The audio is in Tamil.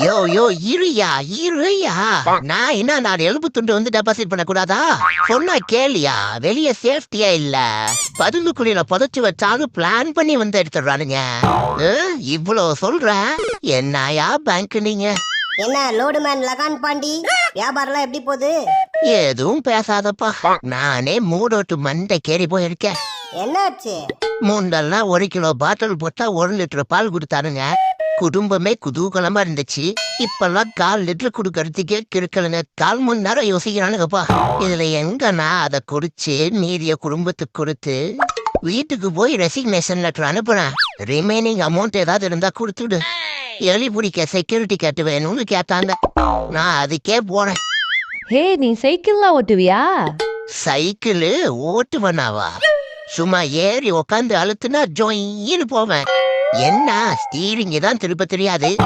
யோ யோ இருயா இருயா. நான் என்ன நான் எலும்பு துண்டு வந்து டெபாசிட் பண்ண கூடாதா சொன்னா கேளியா வெளிய சேஃப்டியா இல்ல. பதுங்கு குழியில புதைச்சு வச்சாலும் பிளான் பண்ணி வந்து எடுத்துடுறானுங்க. அஹ், இவ்வளோ சொல்ற? என்னயா பேங்க் நீங்க? என்ன லோடு மேன் லகான் பாண்டி? வியாபாரம்லாம் எப்படி போகுது? எதுவும் பேசாதப்பா. நானே மூடோட்டு மண்டை கேறி போயிருக்கேன். என்னாச்சு? முண்டெல்லாம் ஒரு கிலோ பாட்டில் போட்டா ஒரு லிட்டர் பால் கொடுத்தானுங்க. குடும்பமே குதூகலமா இருந்துச்சு. இப்பெல்லாம் கால் லிட்டர் கொடுக்கறதுக்கே கிருக்கலுங்க கால் மணி நேரம் யோசிக்கிறானுங்கப்பா. இதுல எங்க நான் அதை குடிச்சு மீதிய குடும்பத்துக்கு கொடுத்து வீட்டுக்கு போய் ரெசிக்னேஷன் லெட்டர் அனுப்புறேன். ரிமைனிங் அமௌண்ட் ஏதாவது இருந்தா கொடுத்துடு எலி பிடிக்க செக்யூரிட்டி கேட்டு வேணும்னு கேட்டாங்க. நான் அதுக்கே போனேன் ஹே நீ சைக்கிள்லாம் ஓட்டுவியா? சைக்கிளு ஓட்டுவனாவா? சும்மா ஏறி உக்காந்து அழுத்துனா ஜொயின்னு போவேன். என்ன ஸ்டீரிங் தான் திருப்ப தெரியாது?